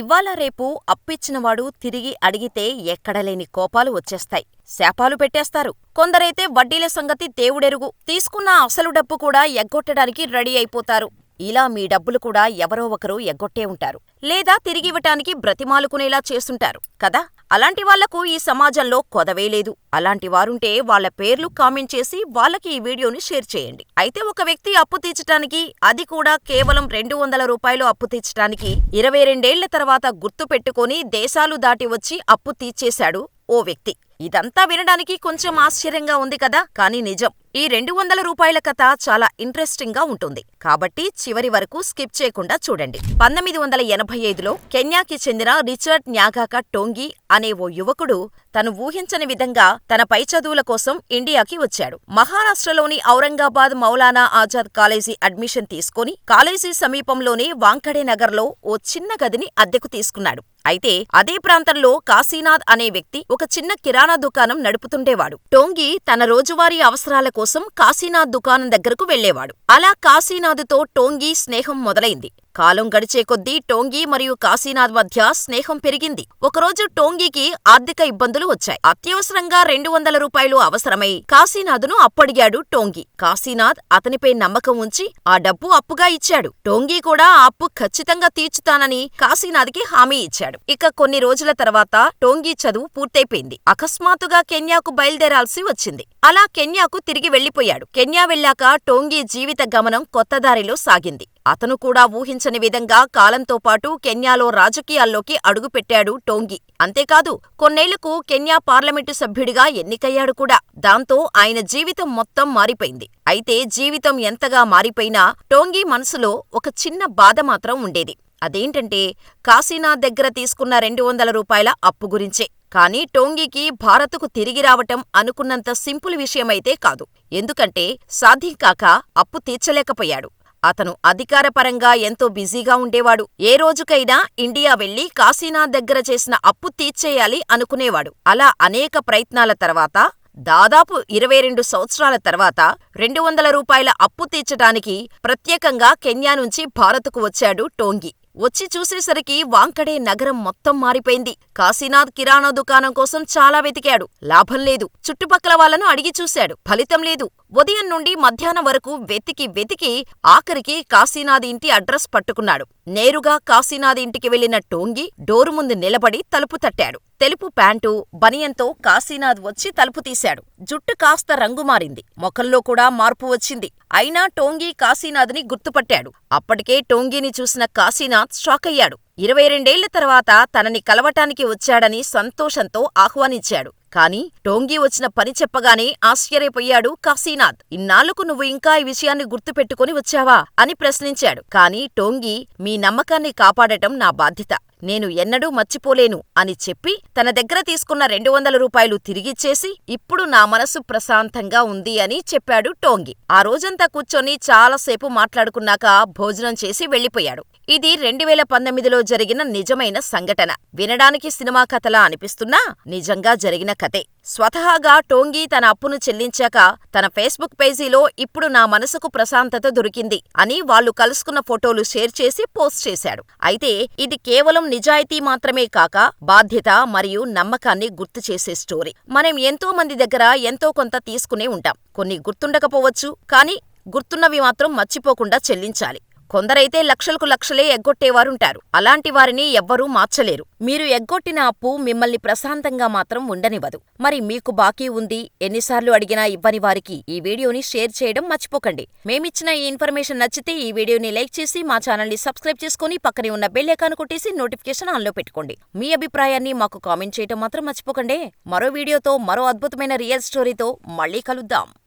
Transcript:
ఇవ్వాలా రేపు అప్పిచ్చినవాడు తిరిగి అడిగితే ఎక్కడలేని కోపాలు వచ్చేస్తాయి. శాపాలు పెట్టేస్తారు. కొందరైతే వడ్డీల సంగతి దేవుడెరుగు. తీసుకున్న అసలు డబ్బు కూడా ఎగ్గొట్టడానికి రెడీ అయిపోతారు. ఇలా మీ డబ్బులు కూడా ఎవరో ఒకరు ఎగ్గొట్టే ఉంటారు. లేదా తిరిగివ్వటానికి బ్రతిమాలుకునేలా చేసుంటారు కదా! అలాంటి వాళ్ళకు ఈ సమాజంలో కొదవే లేదు. అలాంటి వారుంటే వాళ్ళ పేర్లు కామెంట్ చేసి వాళ్ళకి ఈ వీడియోని షేర్ చేయండి. అయితే ఒక వ్యక్తి అప్పు తీర్చటానికి, అది కూడా కేవలం రెండు వందల రూపాయలు అప్పు తీర్చటానికి ఇరవై రెండేళ్ళ తర్వాత గుర్తు పెట్టుకుని దేశాలు దాటి వచ్చి అప్పు తీర్చేశాడు ఓ వ్యక్తి. ఇదంతా వినడానికి కొంచెం ఆశ్చర్యంగా ఉంది కదా! కానీ నిజం. ఈ రెండు వందల రూపాయల కథ చాలా ఇంట్రెస్టింగ్గా ఉంటుంది. కాబట్టి చివరి వరకు స్కిప్ చేయకుండా చూడండి. పంతొమ్మిది వందల ఎనభై ఐదులో కెన్యాకి చెందిన రిచర్డ్ న్యాగాక టోంగి అనే ఓ యువకుడు తను ఊహించని విధంగా తన పై చదువుల కోసం ఇండియాకి వచ్చాడు. మహారాష్ట్రలోని ఔరంగాబాద్ మౌలానా ఆజాద్ కాలేజీ అడ్మిషన్ తీసుకుని కాలేజీ సమీపంలోనే వాంఖడే నగర్లో ఓ చిన్న గదిని అద్దెకు తీసుకున్నాడు. అయితే అదే ప్రాంతంలో కాశీనాథ్ అనే వ్యక్తి ఒక చిన్న కిరాణా దుకాణం నడుపుతుండేవాడు. టోంగి తన రోజువారీ అవసరాల కోసం కాశీనాథ్ దుకాణం దగ్గరకు వెళ్ళేవాడు. అలా కాశీనాథ్తో టోంగి స్నేహం మొదలైంది. కాలం గడిచే కొద్దీ టోంగి మరియు కాశీనాథ్ మధ్య స్నేహం పెరిగింది. ఒకరోజు టోంగికి ఆర్థిక ఇబ్బందులు వచ్చాయి. అత్యవసరంగా రెండు వందల రూపాయలు అవసరమై కాశీనాథ్ను అప్పడిగాడు టోంగి. కాశీనాథ్ అతనిపై నమ్మకం ఉంచి ఆ డబ్బు అప్పుగా ఇచ్చాడు. టోంగి కూడా ఆ అప్పు ఖచ్చితంగా తీర్చుతానని కాశీనాథ్కి హామీ ఇచ్చాడు. ఇక కొన్ని రోజుల తర్వాత టోంగి చదువు పూర్తయిపోయింది. అకస్మాత్తుగా కెన్యాకు బయలుదేరాల్సి వచ్చింది. అలా కెన్యాకు తిరిగి వెళ్ళిపోయాడు. కెన్యా వెళ్ళాక టోంగి జీవిత గమనం కొత్త దారిలో సాగింది. అతను కూడా ఊహించని విధంగా కాలంతో పాటు కెన్యాలో రాజకీయాల్లోకి అడుగుపెట్టాడు టోంగి. అంతేకాదు కొన్నేళ్ళకు కెన్యా పార్లమెంటు సభ్యుడిగా ఎన్నికయ్యాడు కూడా. దాంతో ఆయన జీవితం మొత్తం మారిపోయింది. అయితే జీవితం ఎంతగా మారిపోయినా టోంగి మనసులో ఒక చిన్న బాధ మాత్రం ఉండేది. అదేంటంటే కాశీనాథ్ దగ్గర తీసుకున్న రెండు వందల రూపాయల అప్పు గురించే. కానీ టోంగికి భారత్కు తిరిగి రావటం అనుకున్నంత సింపుల్ విషయమైతే కాదు. ఎందుకంటే సాధ్యం కాక అప్పు తీర్చలేకపోయాడు. అతను అధికారపరంగా ఎంతో బిజీగా ఉండేవాడు. ఏ రోజుకైనా ఇండియా వెళ్ళి కాశీనాథ్ దగ్గర చేసిన అప్పు తీర్చేయాలి అనుకునేవాడు. అలా అనేక ప్రయత్నాల తర్వాత దాదాపు ఇరవై రెండు సంవత్సరాల తర్వాత రెండు వందల రూపాయల అప్పు తీర్చటానికి ప్రత్యేకంగా కెన్యా నుంచి భారత్కు వచ్చాడు టోంగి. వచ్చి చూసేసరికి వాంకడే నగరం మొత్తం మారిపోయింది. కాశీనాథ్ కిరాణా దుకాణం కోసం చాలా వెతికాడు. లాభం లేదు. చుట్టుపక్కల వాళ్ళను అడిగి చూశాడు. ఫలితం లేదు. ఉదయం నుండి మధ్యాహ్నం వరకు వెతికి వెతికి ఆఖరికి కాశీనాథ్ ఇంటి అడ్రస్ పట్టుకున్నాడు. నేరుగా కాశీనాథ్ ఇంటికి వెళ్ళిన టోంగి డోరు ముందు నిలబడి తలుపు తట్టాడు. తెలుపు ప్యాంటు, బనియన్తో కాశీనాథ్ వచ్చి తలుపు తీశాడు. జుట్టు కాస్త రంగు మారింది. మొఖంలో కూడా మార్పు వచ్చింది. అయినా టోంగి కాశీనాథ్ని గుర్తుపట్టాడు. అప్పటికే టోంగిని చూసిన కాశీనాథ్ షాకయ్యాడు. ఇరవై రెండేళ్ళ తర్వాత తనని కలవటానికి వచ్చాడని సంతోషంతో ఆహ్వానించాడు. కాని టోంగి వచ్చిన పని చెప్పగానే ఆశ్చర్యపోయాడు కాశీనాథ్. ఇన్నాళ్ళకు నువ్వు ఇంకా ఈ విషయాన్ని గుర్తుపెట్టుకుని వచ్చావా? అని ప్రశ్నించాడు. కాని టోంగి మీ నమ్మకాన్ని కాపాడటం నా బాధ్యత. నేను ఎన్నడూ మర్చిపోలేను అని చెప్పి తన దగ్గర తీసుకున్న రెండు వందల రూపాయలు తిరిగిచ్చేసి ఇప్పుడు నా మనసు ప్రశాంతంగా ఉంది అని చెప్పాడు టోంగి. ఆ రోజంతా కూర్చొని చాలాసేపు మాట్లాడుకున్నాక భోజనం చేసి వెళ్ళిపోయాడు. ఇది రెండు వేల పంతొమ్మిదిలో జరిగిన నిజమైన సంఘటన. వినడానికి సినిమా కథలా అనిపిస్తున్నా నిజంగా జరిగిన కథే. స్వతహాగా టోంగి తన అప్పును చెల్లించాక తన ఫేస్బుక్ పేజీలో ఇప్పుడు నా మనసుకు ప్రశాంతత దొరికింది అని వాళ్ళు కలుసుకున్న ఫోటోలు షేర్ చేసి పోస్ట్ చేశాడు. అయితే ఇది కేవలం నిజాయితీ మాత్రమే కాక బాధ్యత మరియు నమ్మకాన్ని గుర్తు చేసే స్టోరీ. మనం ఎంతో మంది దగ్గర ఎంతో కొంత తీసుకునే ఉంటాం. కొన్ని గుర్తుండకపోవచ్చు. కానీ గుర్తున్నవి మాత్రం మర్చిపోకుండా చెల్లించాలి. కొందరైతే లక్షలకు లక్షలే ఎగ్గొట్టేవారుంటారు. అలాంటి వారిని ఎవ్వరూ మార్చలేరు. మీరు ఎగ్గొట్టిన అప్పు మిమ్మల్ని ప్రశాంతంగా మాత్రం ఉండనివ్వదు. మరి మీకు బాకీ ఉంది, ఎన్నిసార్లు అడిగినా ఇవ్వని వారికి ఈ వీడియోని షేర్ చేయడం మర్చిపోకండి. మేమిచ్చిన ఈ ఇన్ఫర్మేషన్ నచ్చితే ఈ వీడియోని లైక్ చేసి మా ఛానల్ని సబ్స్క్రైబ్ చేసుకుని పక్కనే ఉన్న బెల్ కొట్టేసి నోటిఫికేషన్ ఆన్లో పెట్టుకోండి. మీ అభిప్రాయాన్ని మాకు కామెంట్ చేయటం మాత్రం మర్చిపోకండే. మరో వీడియోతో మరో అద్భుతమైన రియల్ స్టోరీతో మళ్ళీ కలుద్దాం.